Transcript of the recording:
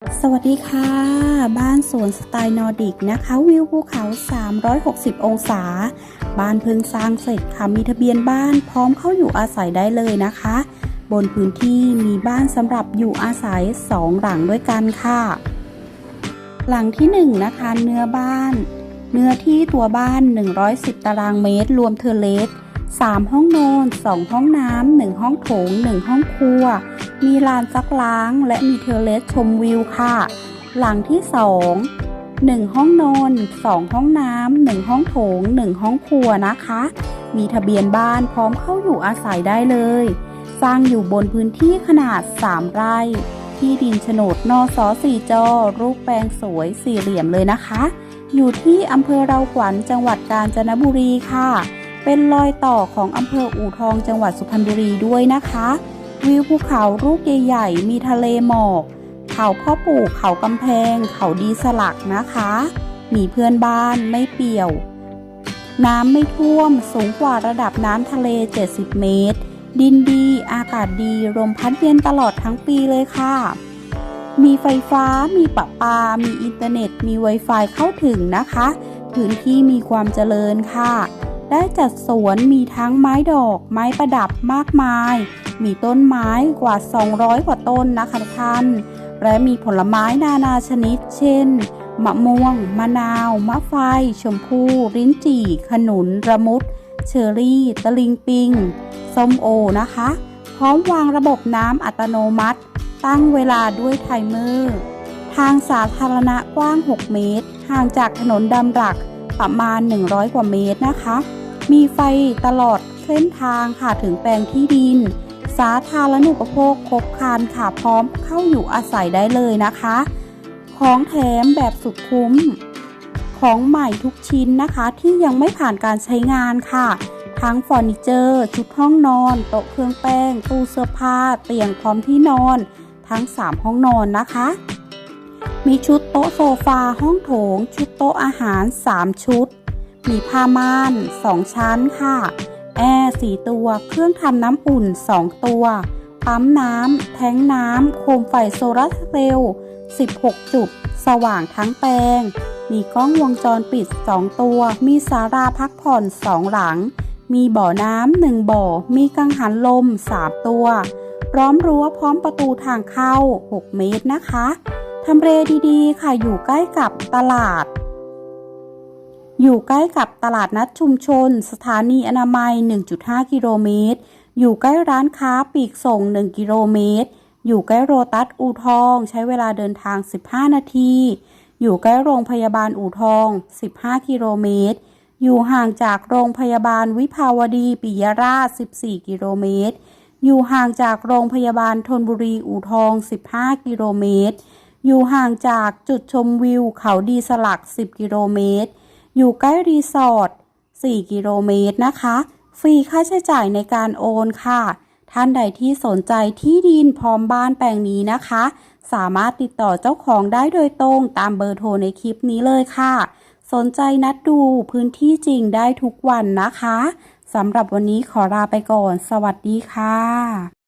สวัสดีค่ะ บ้านสวนสไตล์นอร์ดิกนะคะ วิวภูเขา 360 องศา บ้านเพิ่งสร้างเสร็จค่ะ มีทะเบียนบ้านพร้อมเข้าอยู่อาศัยได้เลยนะคะ บนพื้นที่มีบ้านสำหรับอยู่อาศัย 2 หลังด้วยกันค่ะ หลังที่ 1 นะคะ เนื้อบ้าน เนื้อที่ตัวบ้าน 110 ตารางเมตร รวมเทอร์เลส3ห้องนอน 2 ห้องน้ำ 1 ห้องโถง 1 ห้องครัว มีลานซักล้างและมีเทเลสชมวิวค่ะ หลังที่ 2 1 ห้องนอน2ห้องน้ำ1ห้องโถง 1 ห้องครัวนะคะ มีทะเบียนบ้านพร้อมเข้าอยู่อาศัยได้เลย สร้างอยู่บนพื้นที่ขนาด 3 ไร่ ที่ดินโฉนดนอสอสี่จอ รูปแปลงสวยสี่เหลี่ยมเลยนะคะ อยู่ที่อำเภอเราขวัญจังหวัดกาญจนบุรีค่ะ เป็นรอยต่อของอำเภออู่ทองจังหวัดสุพรรณบุรีด้วยนะคะ วิวภูเขาลูกใหญ่ๆ มีทะเลหมอก เขาพ่อปู่เขากำแพง เขาดีสลักนะคะ มีเพื่อนบ้านไม่เปี่ยว น้ำไม่ท่วมสูงกว่าระดับน้ำทะเล 70 เมตร ดินดี อากาศดีลมพัดเย็นตลอดทั้งปีเลยค่ะ มีไฟฟ้า มีประปา มีอินเทอร์เน็ต มี Wi-Fi เข้าถึงนะคะ พื้นที่มีความเจริญค่ะ ได้จัดสวนมีทั้งไม้ดอก ไม้ประดับมากมาย มีต้นไม้กว่า 200 กว่าต้นนะคะทุกท่าน และมีผลไม้นานาชนิด เช่น มะม่วง มะนาว มะไฟ ชมพู่ ลิ้นจี่ ขนุน ระมุด เชอร์รี่ ตะลิงปิง ส้มโอนะคะ พร้อมวางระบบน้ำอัตโนมัติ ตั้งเวลาด้วยไทเมอร์ ทางสาธารณะกว้าง 6 เมตร ห่างจากถนนดำรักประมาณ 100 กว่าเมตรนะคะ มีไฟตลอดเส้นทางค่ะถึงแปลงที่ดิน สาธารณูปโภคครบครันค่ะพร้อมเข้าอยู่อาศัยได้เลยนะคะ ของแถมแบบสุดคุ้ม ของใหม่ทุกชิ้นนะคะที่ยังไม่ผ่านการใช้งานค่ะ ทั้งเฟอร์นิเจอร์ชุดห้องนอน โต๊ะเครื่องแป้ง ตู้เสื้อผ้า เตียงพร้อมที่นอน ทั้ง 3 ห้องนอนนะคะ มีชุดโต๊ะโซฟาห้องโถง ชุดโต๊ะอาหาร 3 ชุด มีผ้าม่าน 2 ชั้นค่ะ แอร์4ตัว เครื่องทำน้ำอุ่น 2 ตัว ปั๊มน้ำ แท้งน้ำ โคมไฟโซลาร์เซลล์ 16 จุด สว่างทั้งแปลง มีกล้องวงจรปิด 2 ตัว มีศาลาพักผ่อน 2 หลัง มีบ่อน้ำหนึ่งบ่อ มีกังหันลม 3 ตัว พร้อมรั้วพร้อมประตูทางเข้า 6 เมตรนะคะ ทำเลดีๆ ค่ะ อยู่ใกล้กับตลาด อยู่ใกล้กับตลาดนัดชุมชน สถานีอนามัย 1.5 กิโลเมตร อยู่ใกล้ร้านค้าปีกส่ง 1 กิโลเมตร อยู่ใกล้โรตัสอู่ทอง ใช้เวลาเดินทาง 15 นาที อยู่ใกล้โรงพยาบาลอู่ทอง 15 กิโลเมตร อยู่ห่างจากโรงพยาบาลวิภาวดีปิยราช 14 กิโลเมตร อยู่ห่างจากโรงพยาบาลธนบุรีอู่ทอง 15 กิโลเมตร อยู่ห่างจากจุดชมวิวเขาดีสลัก 10 กิโลเมตร อยู่ใกล้รีสอร์ท 4 กิโลเมตรนะคะ ฟรีค่าใช้จ่ายในการโอนค่ะ ท่านใดที่สนใจที่ดินพร้อมบ้านแปลงนี้นะคะ สามารถติดต่อเจ้าของได้โดยตรงตามเบอร์โทรในคลิปนี้เลยค่ะ สนใจนัดดูพื้นที่จริงได้ทุกวันนะคะสำหรับวันนี้ขอลาไปก่อน สวัสดีค่ะ